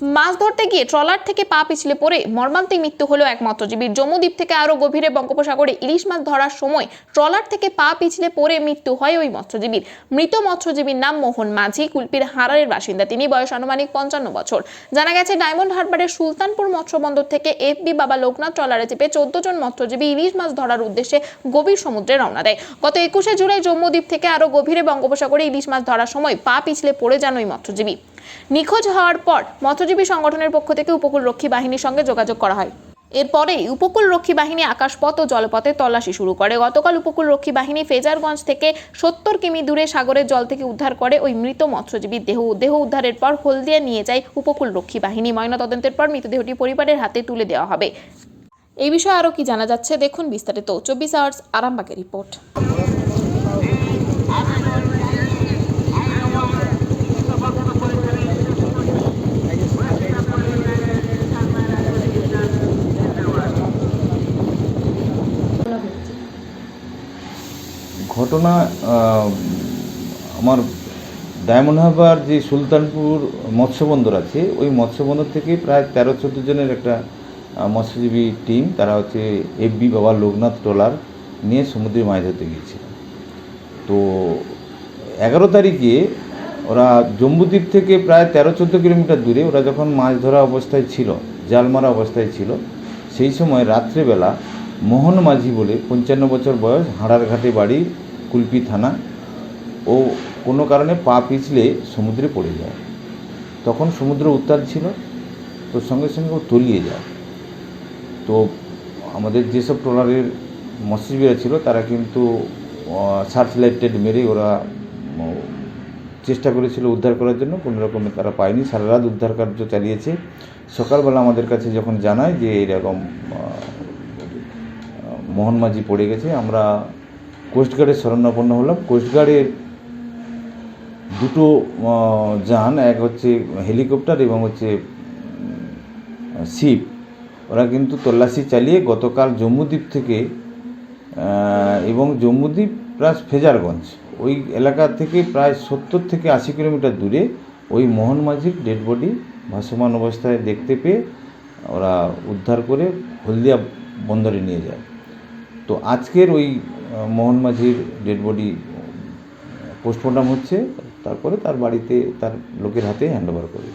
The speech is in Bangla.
মাছ ধরতে গিয়ে ট্রলার থেকে পা পিছলে পড়ে মর্মান্তিক মৃত্যু হলো এক মৎস্যজীবীর জম্মুদ্বীপ থেকে আরও গভীরে বঙ্গোপসাগরে ইলিশ মাছ ধরার সময় ট্রলার থেকে পা পিছলে পড়ে মৃত্যু হয় ওই মৎস্যজীবীর মৃত মৎস্যজীবীর নাম মোহন মাঝি, কুলপির হারারের বাসিন্দা। তিনি বয়স আনুমানিক পঞ্চান্ন বছর। জানা গেছে, ডায়মন্ড হারবারের সুলতানপুর মৎস্য বন্দর থেকে এফবি বাবা লোকনাথ ট্রলারে চেপে চোদ্দ জন মৎস্যজীবী ইলিশ মাছ ধরার উদ্দেশ্যে গভীর সমুদ্রে রওনা দেয়। গত একুশে জুলাই জম্মুদ্বীপ থেকে আরও গভীরে বঙ্গোপসাগরে ইলিশ মাছ ধরার সময় পা পিছলে পড়ে যান ওই মৎস্যজীবী নিখোঁজ হওয়ার পর মৎস্যজীবী সংগঠনের পক্ষ থেকে উপকূল রক্ষী বাহিনীর সঙ্গে যোগাযোগ করা হয়। এরপরেই উপকূল রক্ষী বাহিনী আকাশপথ ও জলপথে তল্লাশি শুরু করে। গতকাল উপকূল রক্ষী বাহিনী ফেজারগঞ্জ থেকে সত্তর কিমি দূরে সাগরের জল থেকে উদ্ধার করে ওই মৃত মৎস্যজীবীর দেহ দেহ উদ্ধারের পর হলদিয়া নিয়ে যায় উপকূল রক্ষী বাহিনী। ময়নাতদন্তের পর মৃতদেহটি পরিবারের হাতে তুলে দেওয়া হবে। এই বিষয়ে আরও কি জানা যাচ্ছে? দেখুন বিস্তারিত। চব্বিশ আওয়ার্স আরামবাগের রিপোর্ট। ঘটনা আমার ডায়মন্ড হারবার যে সুলতানপুর মৎস্য বন্দর আছে, ওই মৎস্য বন্দর থেকে প্রায় তেরো চোদ্দ জনের একটা মৎস্যজীবী টিম, তারা হচ্ছে এফবি বাবা লোকনাথ ট্রলার নিয়ে সমুদ্রে মাছ ধরতে গিয়েছিল তো এগারো তারিখে ওরা জম্বুদ্বীপ থেকে প্রায় তেরো চোদ্দ কিলোমিটার দূরে ওরা যখন মাছ ধরা অবস্থায় ছিল জাল মারা অবস্থায় ছিল, সেই সময় রাত্রেবেলা মোহন মাঝি বলে পঞ্চান্ন বছর বয়স হাড়ার ঘাটে বাড়ি কুলপি থানা। ও কোনো কারণে পা পিছলে সমুদ্রে পড়ে যায়। তখন সমুদ্র উত্তাল ছিল, তো সঙ্গে সঙ্গে ও তলিয়ে যায়। তো আমাদের যেসব ট্রলারের মৎস্যজীবীরা ছিল, তারা কিন্তু সার্চ লাইটেড মেরে ওরা চেষ্টা করেছিল উদ্ধার করার জন্য। কোনো রকমে তারা পায়নি। সারা রাত উদ্ধার কার্য চালিয়েছে। সকালবেলা আমাদের কাছে যখন জানায় যে এরকম আহ, মোহন মাঝি পড়ে গেছে আমরা কোস্টগার্ডের শরণাপন্ন হলাম। কোস্টগার্ডের দুটো যান এক হচ্ছে হেলিকপ্টার এবং হচ্ছে শিপ। ওরা কিন্তু তল্লাশি চালিয়ে গতকাল জম্মুদ্বীপ থেকে এবং জম্মুদ্বীপ প্লাস ফেজারগঞ্জ ওই এলাকা থেকে প্রায় সত্তর থেকে আশি কিলোমিটার দূরে ওই মোহন মাঝির ডেড বডি ভাসমান অবস্থায় দেখতে পেয়ে ওরা উদ্ধার করে হলদিয়া বন্দরে নিয়ে যায়। তো আজকের ওই মোহন মাঝির ডেড বডি পোস্টমর্টম হচ্ছে, তারপরে তার বাড়িতে তার লোকের হাতে হ্যান্ড ওভার করবে